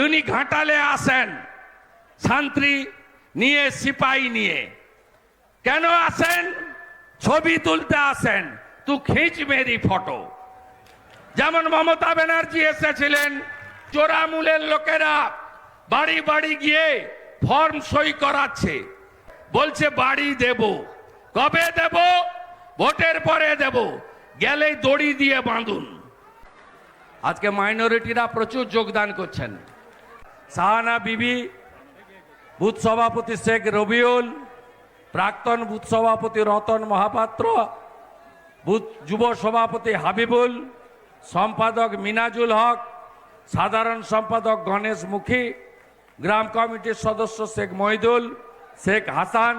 উনি ঘাটালে আসেন। শান্তি নিয়ে, সিপাই নিয়ে। কেন আসেন? ছবি তুলতে আসেন। তু খিঁচ মেরি ফটো। যেমন মমতা ব্যানার্জি এসেছিলেন, চোরামূলের লোকেরা বাড়ি বাড়ি গিয়ে ফর্ম সই করাচ্ছে। বলছে, বাড়ি দেব। কবে দেব? ভোটের পরে দেব। গেলেই দড়ি দিয়ে বাঁধুন। আজকে মাইনরিটিরা প্রচুর যোগদান করছেন। সাহানা বিবি, বুথ সভাপতি শেখ রবিউল, প্রাক্তন বুথ সভাপতি রতন মহাপাত্র, বুথ যুব সভাপতি হাবিবুল, সম্পাদক মিনাজুল হক, সাধারণ সম্পাদক গণেশ মুখী, গ্রাম কমিটির সদস্য শেখ মহিদুল, শেখ হাসান,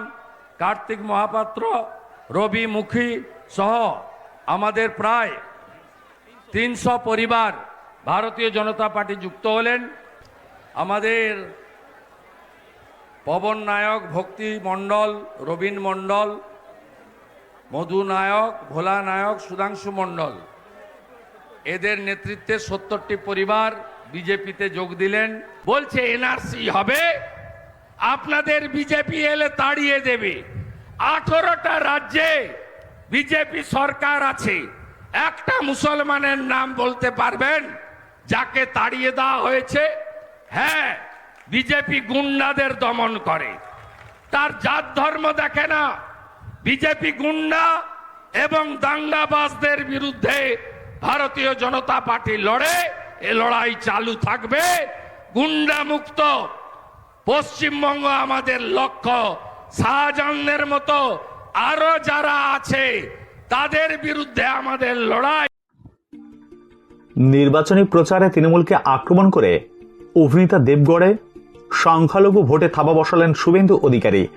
কার্তিক মহাপাত্র, রবি মুখী সহ আমাদের প্রায় তিনশো পরিবার ভারতীয় জনতা পার্টি যুক্ত হলেন। আমাদের পবন নায়ক, ভক্তি মণ্ডল, রবীন মণ্ডল, মধু নায়ক, ভোলা নায়ক, সুধাংশু মণ্ডল। এদের নেতৃত্বে সত্তরটি পরিবার বিজেপিতে যোগ দিলেন। বলছে, এনআরসি হবে। আপনাদের বিজেপি এলে তাড়িয়ে দেবে। আঠারোটা রাজ্যে বিজেপি সরকার আছে। একটা মুসলমানের নাম বলতে পারবেন, যাকে তাড়িয়ে দেওয়া হয়েছে। হ্যাঁ বিজেপি গুন্ডাদের দমন করে। তার জাত ধর্ম দেখে না। বিজেপি গুন্ডা এবং দাঙ্গাবাজদের বিরুদ্ধে ভারতীয় জনতা পার্টি লড়ে, এ লড়াই চালু থাকবে। গুন্ডা মুক্ত। পশ্চিমবঙ্গ আমাদের লক্ষ্য। শাহজাহানের মতো আরও যারা আছে, তাদের বিরুদ্ধে আমাদের লড়াই। নির্বাচনী প্রচারে তৃণমূলকে আক্রমণ করে অভিনেতা দেবগড়ে সংখ্যালঘু ভোটে থাবা বসালেন শুভেন্দু অধিকারী।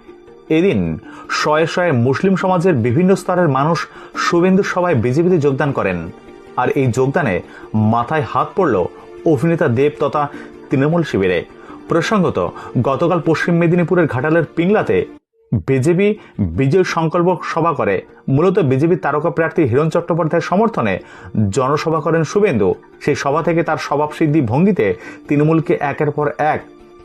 এদিন শয়ে শয়ে মুসলিম সমাজের বিভিন্ন স্তরের মানুষ শুভেন্দু সভায় বিজেপিতে যোগদান করেন। আর এই যোগদানে মাথায় হাত পড়ল অভিনেতা দেব তথা তৃণমূল শিবিরে। প্রসঙ্গত, গতকাল পশ্চিম মেদিনীপুরের ঘাটালের পিংলাতে বিজেপি বিজয় সংকল্প সভা করে। মূলত বিজেপি তারকা প্রার্থী হিরণ চট্টোপাধ্যায়ের সমর্থনে জনসভা করেন শুভেন্দু। সেই সভা থেকে তার স্বভাবসিদ্ধি ভঙ্গিতে তৃণমূলকে একের পর এক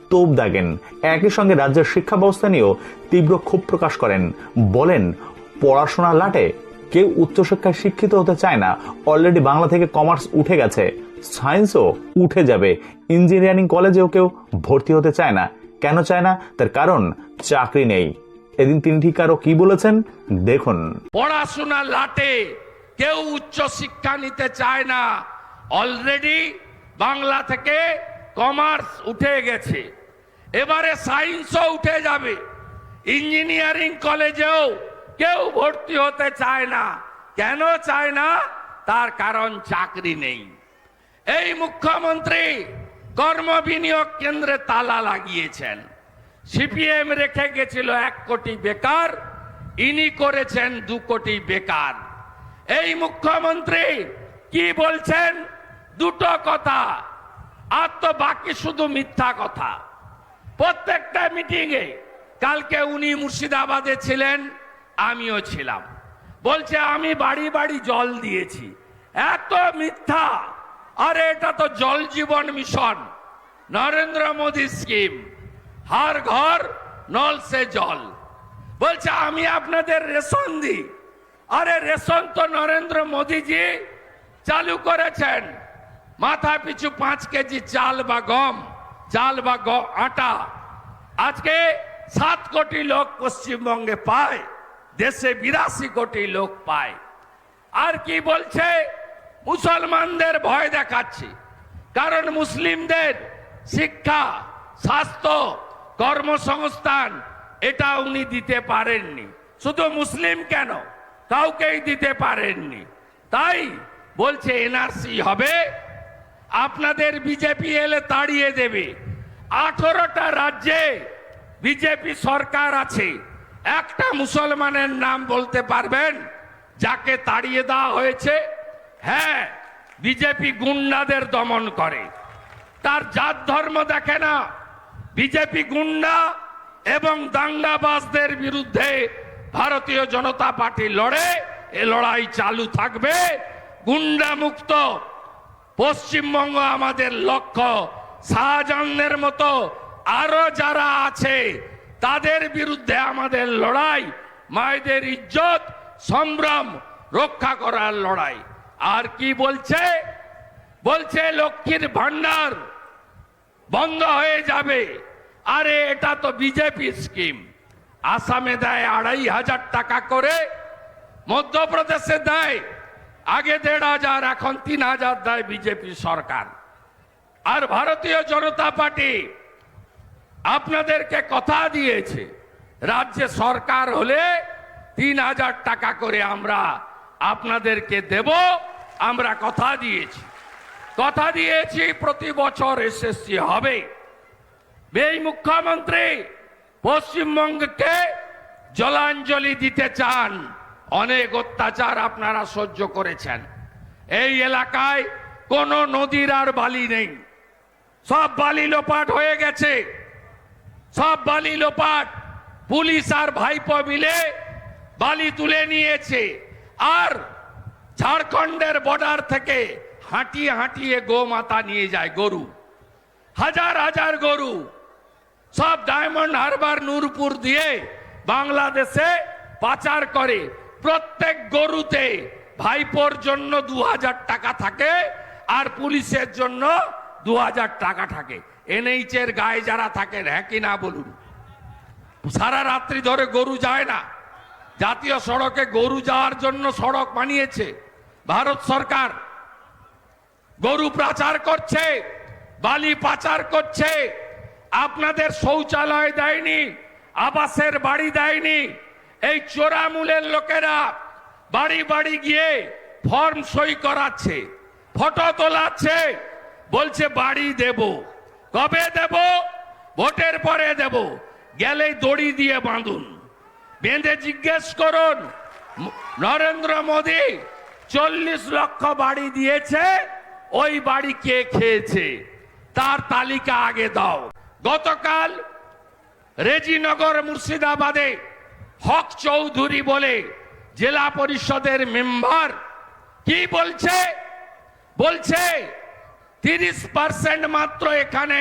তোপ দাগেন। একই সঙ্গে রাজ্যের শিক্ষা ব্যবস্থা নিয়েও তীব্র ক্ষোভ প্রকাশ করেন। বলেন, পড়াশোনা লাটে কেউ উচ্চশিক্ষায় শিক্ষিত হতে চায় না। অলরেডি বাংলা থেকে কমার্স উঠে গেছে। সায়েন্সও উঠে যাবে। ইঞ্জিনিয়ারিং কলেজেও কেউ ভর্তি হতে চায় না। কেন চায় না? তার কারণ, চাকরি নেই। এদিন তিনি ঠিক আরও কি বলেছেন? দেখুন। পড়াশোনা লাটে, কেউ উচ্চ শিক্ষা নিতে চায় না। অলরেডি বাংলা থেকে কমার্স উঠে গেছে। এবারে সায়েন্সও উঠে যাবে। ইঞ্জিনিয়ারিং কলেজেও কেউ ভর্তি হতে চায় না। কেন চায় না? তার কারণ চাকরি নেই। এই মুখ্যমন্ত্রী কর্ম বিনিয়োগ কেন্দ্রে তালা লাগিয়েছেন। সিপিএম রেখে গেছিল এক কোটি বেকার, ইনি করেছেন দু কোটি বেকার। এই মুখ্যমন্ত্রী কি বলছেন? দুটো কথা, আর তো বাকি শুধু মিথ্যা কথা। প্রত্যেকটা মিটিংয়ে কালকে উনি মুর্শিদাবাদে ছিলেন, আমিও ছিলাম। বলছে, আমি বাড়ি বাড়ি জল দিয়েছি। এত মিথ্যা। আরে, এটা তো জল জীবন মিশন। নরেন্দ্র মোদী স্কিম। হার ঘর, নল সে জল। বলছে, আমি আপনাদের রেশন দিই। আরে, রেশন তো নরেন্দ্র মোদীজি চালু করেছেন। মাথা পিছু পাঁচ কেজি চাল বা গম, চাল বা আটা। আজকে সাত কোটি লোক পশ্চিমবঙ্গে পায়, দেশে বিরাশি কোটি লোক পায়। আর কি বলছে? মুসলমানদের ভয় দেখাচ্ছি। কারণ মুসলিমদের শিক্ষা, স্বাস্থ্য কর্মসংস্থান, এটা উনি দিতে পারেননি। শুধু মুসলিম কেন? কাউকেই দিতে পারেননি। তাই বলছে, এনআরসি হবে। আপনাদের বিজেপি এলে তাড়িয়ে দেবে। আঠারোটা রাজ্যে বিজেপি সরকার আছে। একটা মুসলমানের নাম বলতে পারবেন, যাকে তাড়িয়ে দেওয়া হয়েছে। হ্যাঁ বিজেপি গুন্ডাদের দমন করে। তার জাত ধর্ম দেখে না। বিজেপি গুন্ডা এবং দাঙ্গাবাজদের বিরুদ্ধে ভারতীয় জনতা পার্টি লড়ে, এ লড়াই চালু থাকবে। গুন্ডা মুক্ত, পশ্চিমবঙ্গ আমাদের লক্ষ্য। শাহজাহানের মতো আরও যারা আছে, তাদের বিরুদ্ধে আমাদের লড়াই। মায়েদের ইজ্জত, সম্ভ্রম রক্ষা করার লড়াই। আর কি বলছে? বলছে লক্ষ্মীর ভান্ডার বন্ধ হয়ে যাবে। আরে, এটা তো বিজেপি স্কিম আসামে দেয় আড়াই হাজার টাকা করে, মধ্যপ্রদেশে দেয়, আগে দেড় হাজার, এখন তিন হাজার দেয় বিজেপি সরকার। আর ভারতীয় জনতা পার্টি আপনাদেরকে কথা দিয়েছে, রাজ্যে সরকার হলে তিন হাজার টাকা করে আমরা আপনাদেরকে দেব, আমরা কথা দিয়েছি। কথা দিয়েছি, প্রতি বছর এসএসসি হবে। এই মুখ্যমন্ত্রী পশ্চিমবঙ্গকে জলাঞ্জলি দিতে চান। অনেক অত্যাচার আপনারা সহ্য করেছেন। এই এলাকায় কোনো নদীর আর বালি নেই। সব বালি লোপাট হয়ে গেছে। সব বালি লোপাট। পুলিশ আর ভাইপো মিলে বালি তুলে নিয়েছে। আর ঝাড়খণ্ডের বর্ডার থেকে হাঁটিয়ে হাঁটিয়ে গোমাতা নিয়ে যায় গরু। হাজার হাজার গরু। সব ডায়মন্ড হারবার নূরপুর দিয়ে বাংলাদেশে পাচার করে। প্রত্যেক গরুতে ভাইপোর জন্য দু হাজার টাকা থাকে আর পুলিশের জন্য দু হাজার টাকা থাকে। এনএইচ এর গায়ে যারা থাকেন হ্যাঁ কি না বলুন? সারা রাত্রি ধরে গরু যায় না। জাতীয় সড়কে গরু যাওয়ার জন্য সড়ক বানিয়েছে। ভারত সরকার গরু পাচার করছে, বালি পাচার করছে, আপনাদের শৌচালয় দেয়নি, আবাসের বাড়ি দেয়নি, এই চোরামূলের লোকেরা বাড়ি বাড়ি গিয়ে ফর্ম সই করাচ্ছে, ফটো তোলাচ্ছে, বলছে বাড়ি দেব। কবে দেব? ভোটের পরে দেব। গেলেই দড়ি দিয়ে বাঁধুন। বেঁধে জিজ্ঞেস করুন, নরেন্দ্র মোদী চল্লিশ লক্ষ বাড়ি দিয়েছে ওই বাড়ি কে খেয়েছে? তার তালিকা আগে দাও। গতকাল রেজিনগর মুর্শিদাবাদে হক চৌধুরী বলে জেলা পরিষদের মেম্বার কি বলছে? বলছে, তিরিশ পার্সেন্ট মাত্র এখানে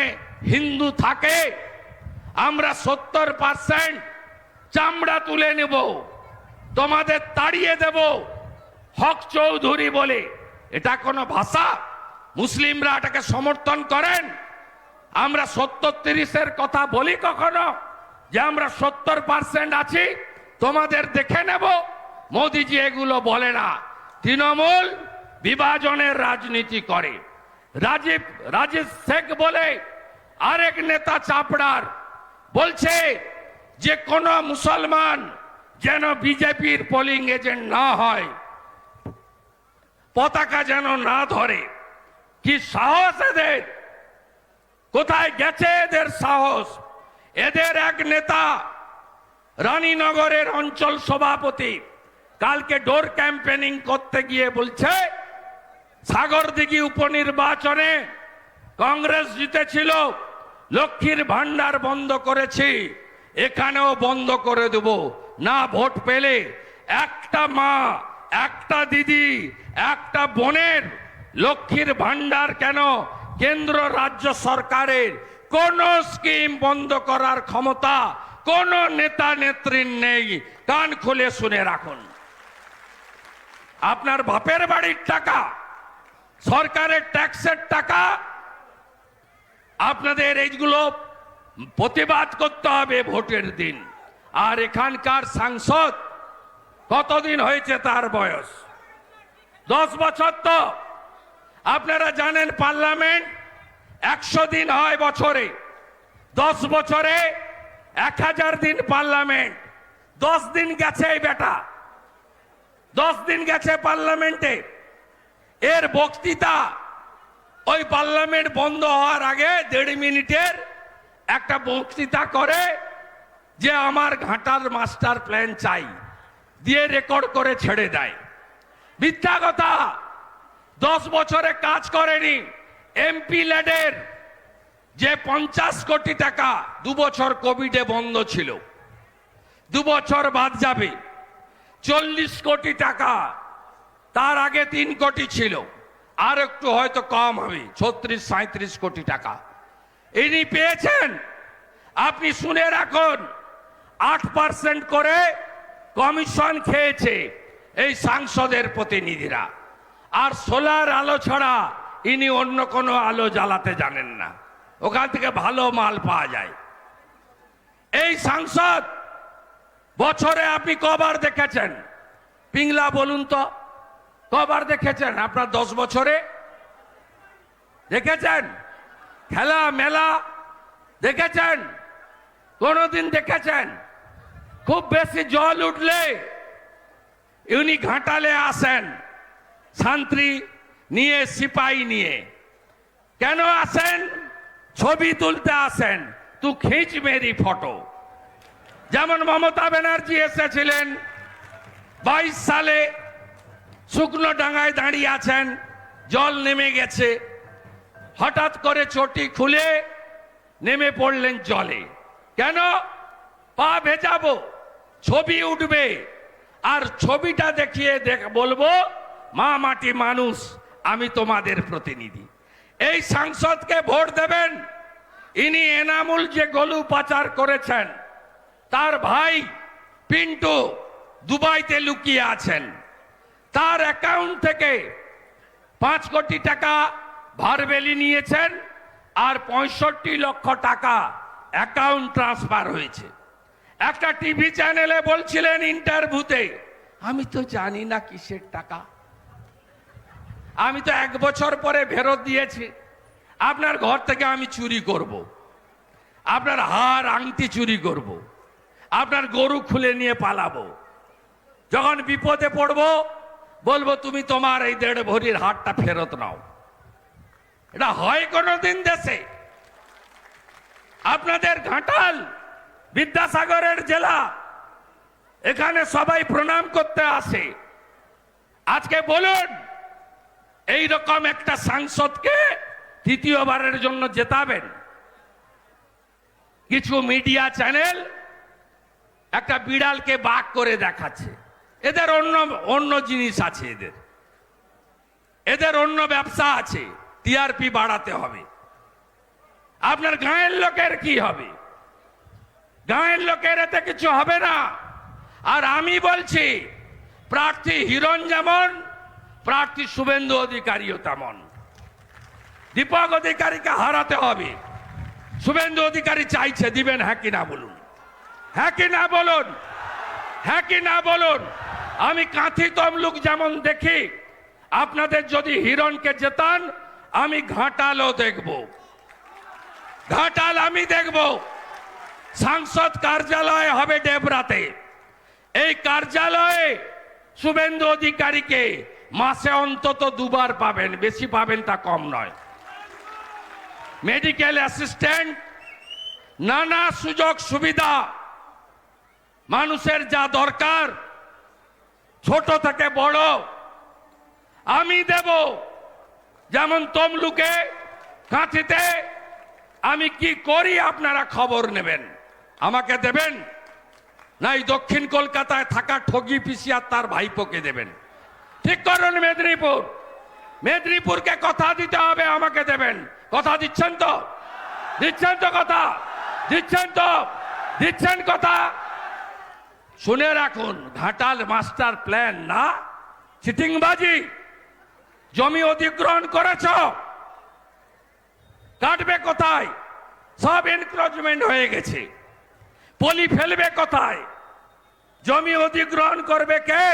হিন্দু থাকে, আমরা সত্তর পার্সেন্ট চামড়া তুলে নেব, তোমাদের তাড়িয়ে দেব, হক চৌধুরী বলে। এটা কোনো ভাষা? মুসলিমরা এটাকে সমর্থন করেন। আমরা সত্তর তিরিশের কথা বলি কখনো যে আমরা সত্তর পার্সেন্ট আছি, তোমাদের দেখে নেব। মোদিজি এগুলো বলে না। তৃণমূল বিভাজনের রাজনীতি করে। রাজীব রাজীব শেখ বলে আরেক নেতা চাপড়ার, বলছে যে কোন মুসলমান যেন বিজেপির পোলিং এজেন্ট না হয়, পতাকা যেন না ধরে। কি সাহস এদের? কোথায় গেছে এদের সাহস? এদের এক নেতা, রানীনগরের অঞ্চল সভাপতি, কালকে ডোর ক্যাম্পেনিং করতে গিয়ে বলছে, সাগরদিঘি উপনির্বাচনে কংগ্রেস জিতেছিল, লক্ষ্মীর ভান্ডার বন্ধ করেছি, এখানেও বন্ধ করে দেব। না ভোট পেলে একটা মা, একটা দিদি, একটা বোনের লক্ষ্মীর ভান্ডার কেন? কেন্দ্র রাজ্য সরকারের কোন স্কিম বন্ধ করার ক্ষমতা কোন নেতা নেত্রীর নেই? কান খুলে শুনে রাখুন। আপনার বাপের বাড়ির টাকা, সরকারের ট্যাক্সের টাকা, আপনাদের এইগুলো প্রতিবাদ করতে হবে ভোটের দিন। আর এখানকার সাংসদ কতদিন হয়েছে তার বয়স? দশ বছর তো। আপনারা জানেন পার্লামেন্ট একশো দিন হয় বছরে, দশ বছরে এক হাজার দিন পার্লামেন্ট, দশ দিন গেছে এই বেটা, দশ দিন গেছে পার্লামেন্টে। এর বক্তৃতা ওই পার্লামেন্ট বন্ধ হওয়ার আগে দেড় মিনিটের একটা বক্তৃতা করে যে আমার ঘাটার মাস্টার প্ল্যান চাই, দিয়ে রেকর্ড করে ছেড়ে দেয়। মিথ্যা কথা দশ বছরে কাজ করেনি। এমপি ল্যাডের যে পঞ্চাশ কোটি টাকা দু বছর কোভিডে বন্ধ ছিল। দু বছর বাদ যাবে। চল্লিশ কোটি টাকা তার আগে তিন কোটি ছিল। আর একটু হয়তো কম হবে, ছত্রিশ সাঁত্রিশ কোটি টাকা। ইনি পেয়েছেন। আপনি শুনে রাখুন, আট পার্সেন্ট করে কমিশন খেয়েছে এই সাংসদের প্রতিনিধিরা। আর সোলার আলো ছাড়া ইনি অন্য কোনো আলো জ্বালাতে জানেন না। ওখান থেকে ভালো মাল পাওয়া যায়। এই সাংসদ, বছরে আপনি কবার দেখেছেন? পিংলা বলুন তো, কবার দেখেছেন? আপনার দশ বছরে? দেখেছেন? খেলা, মেলা দেখেছেন? কোনোদিন দেখেছেন? খুব বেশি জল উঠলে উনি ঘাটালে আসেন। শান্তি নিয়ে, সিপাই নিয়ে। কেন আসেন? ছবি তুলতে আসেন। তু খিঁচ মেরি ফটো। যেমন মমতা ব্যানার্জি এসেছিলেন, বাইশ সালে শুকনো ডাঙায় দাঁড়িয়ে আছেন, জল নেমে গেছে। হঠাৎ করে চটি খুলে নেমে পড়লেন জলে। কেন? পা ভেজাবো, ছবি উঠবে। আর ছবিটা দেখিয়ে দেখ, বলব মা মাটি মানুষ, আমি তোমাদের প্রতিনিধি। এই সাংসদকে ভোট দেবেন। ইনি এনামুল যে গলু পাচার করেছেন, তার ভাই পিন্টু দুবাইতে লুকিয়ে আছেন। তার অ্যাকাউন্ট থেকে পাঁচ কোটি টাকা ভারবেলি নিয়েছেন আর পঁয়ষট্টি লক্ষ টাকা অ্যাকাউন্ট ট্রান্সফার হয়েছে। একটা টিভি চ্যানেলে বলছিলেন ইন্টারভিউতে আমি তো জানি না কিসের টাকা। আমি তো এক বছর পরে ফেরত দিয়েছি। আপনার ঘর থেকে আমি চুরি করব। আপনার হার আংটি চুরি করব। আপনার গরু খুলে নিয়ে পালাবো। যখন বিপদে পড়ব, বলব, তুমি তোমার এই দেড় ভরির হাটটা ফেরত নাও। এটা হয় কোনোদিন দেশে। আপনাদের ঘাটাল, বিদ্যাসাগরের জেলা, এখানে সবাই প্রণাম করতে আসে। আজকে বলুন এই রকম একটা সাংসদকে তৃতীয়বারের জন্য জেতাবেন। কিছু মিডিয়া চ্যানেল একটা বিড়ালকে বাঘ করে দেখাচ্ছে। এদের অন্য অন্য জিনিস আছে এদের। এদের অন্য ব্যবসা আছে, টিআরপি বাড়াতে হবে। আপনার গাঁয়ের লোকের কি হবে? গাঁয়ের লোকের এতে কিছু হবে না। আর আমি বলছি, প্রার্থী হিরণ যেমন প্রার্থী শুভেন্দু অধিকারীও তেমন। দীপক অধিকারীকে হারাতে হবে। শুভেন্দু অধিকারী চাইছে, দিবেন হ্যাঁ কি না বলুন। হ্যাঁ কি না বলুন। হ্যাঁ কি না বলুন। আমি কাঁথি তমলুক যেমন দেখি, আপনাদের যদি হিরণকে জেতান, আমি ঘাটালও দেখব। ঘাটাল আমি দেখব। সাংসদ কার্যালয় হবে ডেবরাতে। এই কার্যালয়ে শুভেন্দু অধিকারীকে মাসে অন্তত দুবার পাবেন, বেশি পাবেন তা কম নয়। মেডিকেল অ্যাসিস্ট্যান্ট নানা সুযোগ সুবিধা। মানুষের যা দরকার, ছোট থেকে বড়। আমি দেব, যেমন তমলুকে, কাঁথিতে। আমি কি করি আপনারা খবর নেবেন? আমাকে দেবেন? না এই দক্ষিণ কলকাতায় থাকা ঠগি পিসিয়ার তার ভাইপোকে দেবেন। ঠিক করুন মেদিনীপুর। মেদিনীপুরকে কথা দিতে হবে, আমাকে দেবেন। কথা দিচ্ছেন তো? দিচ্ছেন তো কথা? দিচ্ছেন তো? দিচ্ছেন কথা? শুনে রাখুন, ঘাটাল মাস্টার প্ল্যান না? চিটিংবাজি জমি অধিগ্রহণ করেছ? কাটবে কোথায়? সব এনক্রোচমেন্ট হয়ে গেছে। পলি ফেলবে কোথায়? জমি অধিগ্রহণ করবে কে?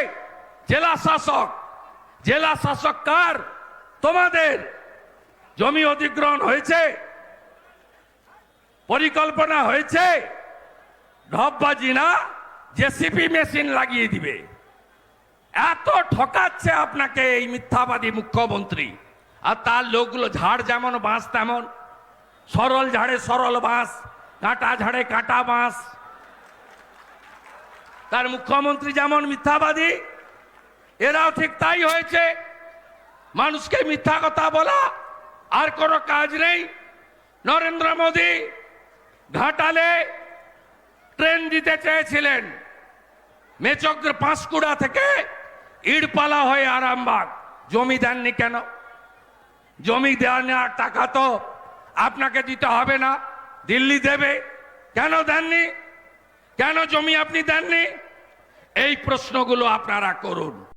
জেলা শাসক। জেলা শাসক কার? তোমাদের জমি অধিগ্রহণ হয়েছে? পরিকল্পনা হয়েছে? ঢপবাজি না? জেসিপি মেশিন লাগিয়ে দিবে। এত ঠকাচ্ছে আপনাকে এই মিথ্যাবাদী মুখ্যমন্ত্রী। আর তার লোকগুলো ঝাড় যেমন বাঁশ তেমন। সরল ঝাড়ে সরল বাঁশ, কাঁটা ঝাড়ে কাঁটা বাঁশ। তার মুখ্যমন্ত্রী যেমন মিথ্যাবাদী এরাও ঠিক তাই হয়েছে। মানুষকে মিথ্যা কথা বলা আর কোনো কাজ নেই। নরেন্দ্র মোদী ঘাটালে ট্রেন দিতে চেয়েছিলেন। মেচক্র পাঁশকুড়া থেকে ইড়পালা হয়ে আরামবাগ। জমি দেননি কেন? জমি দেওয়া নেওয়ার টাকা তো আপনাকে দিতে হবে না। দিল্লি দেবে। কেন দেননি? কেন জমি আপনি দেননি? এই প্রশ্নগুলো আপনারা করুন।